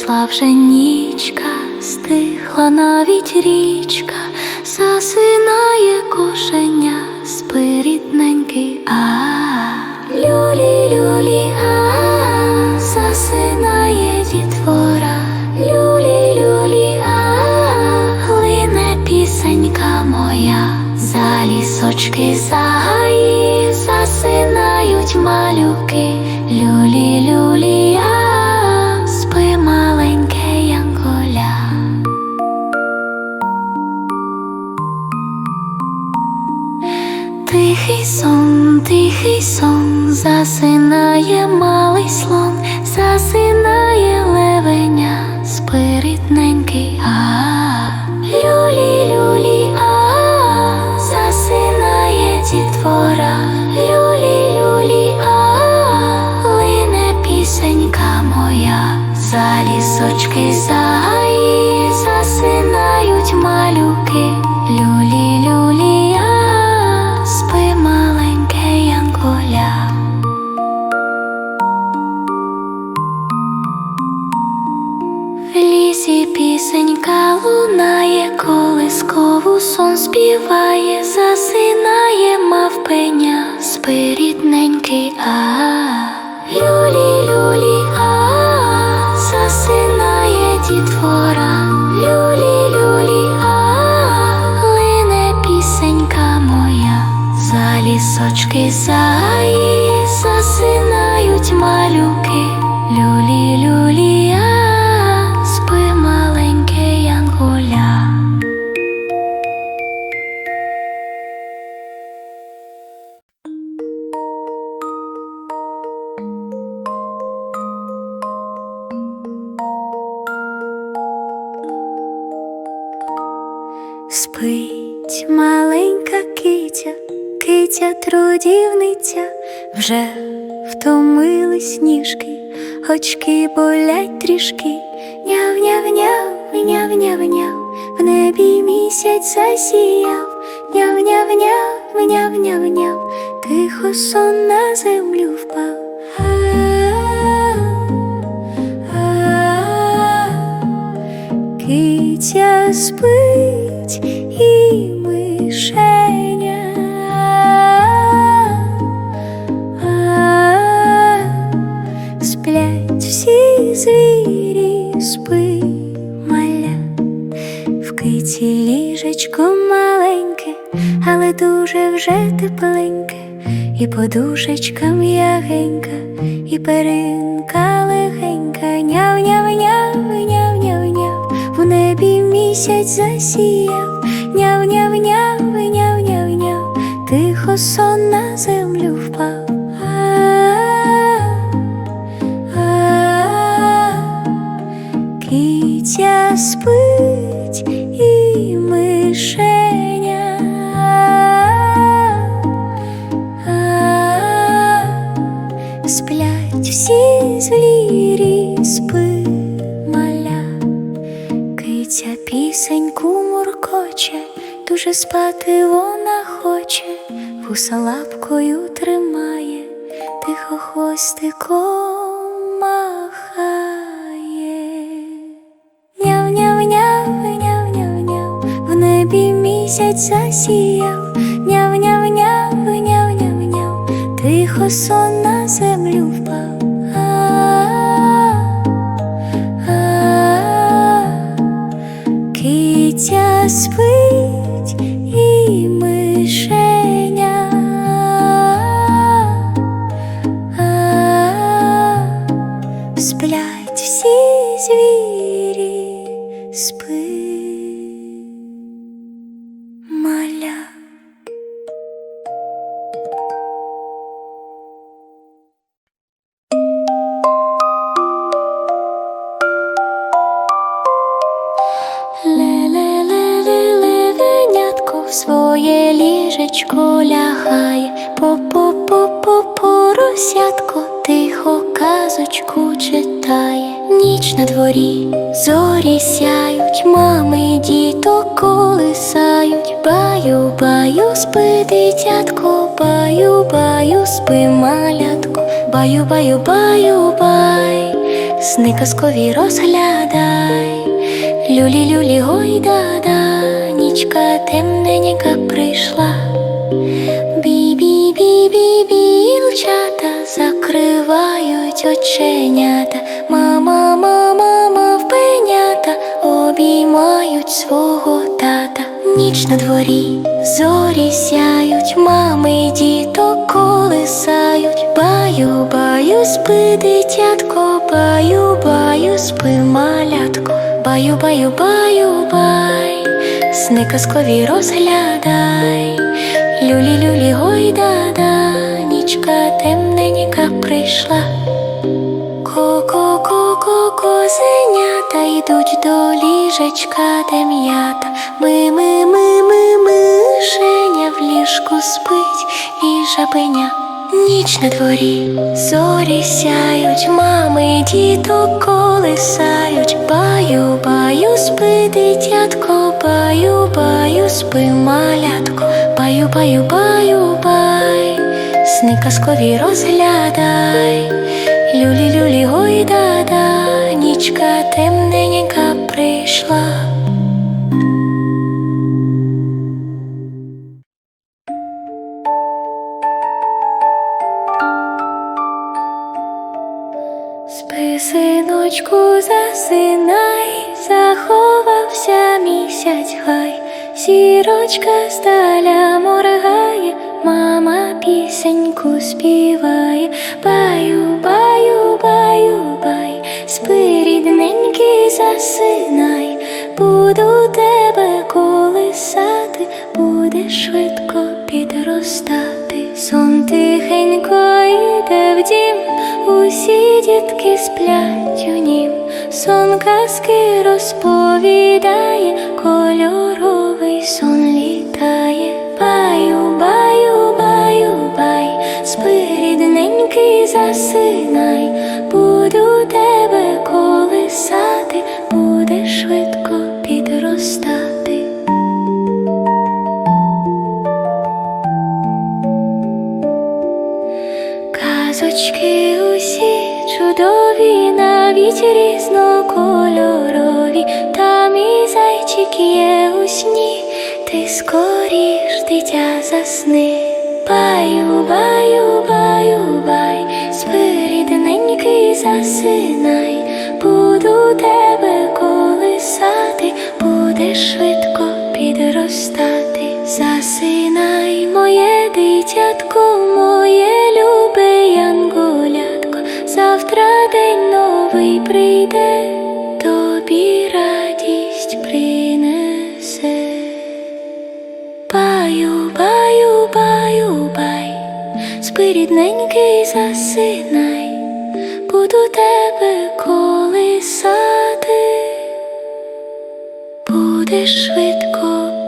прийшла вже нічка, стихла навіть річка, засинає кошеня, спи рідненький, а люлі, люлі, а засинає дітвора, люлі, люлі, а глине пісенька моя, за лісочки загаї засинають малюки, люлі, люлі, а Тихий сон, тихий сон, засинає малий слон, засинає левеня, спиритненький, а. Люлі, люлі, а. Засинає дітвора, люлі, люлі, а. Лине пісенька моя, за лісочки заї пісенька лунає, колискову сон співає, засинає мавпеня, спи рідненький, а люлі, люлі, а засинає дітвора, люлі, люлі, а лине пісенька моя, за лісочки заї Спить маленька китя, китя трудівниця, вже втомились ніжки, очки болять трішки, няв-няв-няв, няв-няв-няв, в небі місяць засіяв, няв-няв-няв, няв-няв-няв, тихо сон на землю впав. Китя спить і мишеня. Сплять всі звірі, спи маля. В киті ліжечко маленьке, але дуже вже тепленьке, і подушечка м'ягенька, і перинка легенька, няв-няв-няв, няв-няв-няв, в небі місяць засіяв, няв-няв-няв, няв-няв-няв, тихо сон на землю впав. Китя спить і мишеня. Дуже спати вона хоче, вуса лапкою тримає, тихо хвостиком махає. Няв-няв-няв, няв-няв-няв, в небі місяць засіяв, няв-няв-няв, няв-няв-няв, тихо сон на землю впав. Китя спить ліжечко лягає, по-по-по-по поросятко тихо казочку читає. Ніч на дворі зорі сяють, мами діток колисають, баю, баю, спи, дитятко, баю, баю, спи, малятко, баю, баю, баю, бай, сни казкові розглядай, люлі люлі гойда-да, нічка темненька прийшла. Білчата закривають оченята. Мама, мама, мама, впенята обіймають свого тата. Ніч на дворі, зорі сяють, мами діток колисають. Баю, баю, спи, дитятко, баю, баю, спи, малятко, баю, баю, баю, бай, сни казкові розглядай. Люлі, люлі, гойда-да, нічка темненька прийшла. Ко-ко-ко-ко, козенята йдуть до ліжечка тем'ята. Ми, ми, ми, ми, мишеня в ліжку спить і жабеня. Ніч на дворі, зорі сяють, мами діток колисають. Баю, баю, спи, дитятко, баю, баю, спи, малятко, баю, баю, баю, бай, сни казкові розглядай. Люлі, люлі, гойда-да, нічка темненька сірочка сталя моргає, мама пісеньку співає, баю, баю, баю, бай, спи, рідненький, засинай, буду тебе колисати, будеш швидко підростати, сон тихенько йде в дім, усі дітки сплять у нім, сон казки розповідає, кольоровий сон літає, баю, баю, баю, бай, спи, рідненький, засинай, буду тебе колисати, будеш швидко підростати. Казочки усі чудові, навіть різнокольорові, там і зайчик є у сні, ти скоріш дитя засни. Баю, баю, баю, бай, спи, засинай, буду тебе колисати, будеш швидко підростати. Засинай, моє дитятко, моє прийде, тобі радість принесе. Баю, баю, баю, бай, спи рідненький, засинай, буду тебе колисати, будеш швидко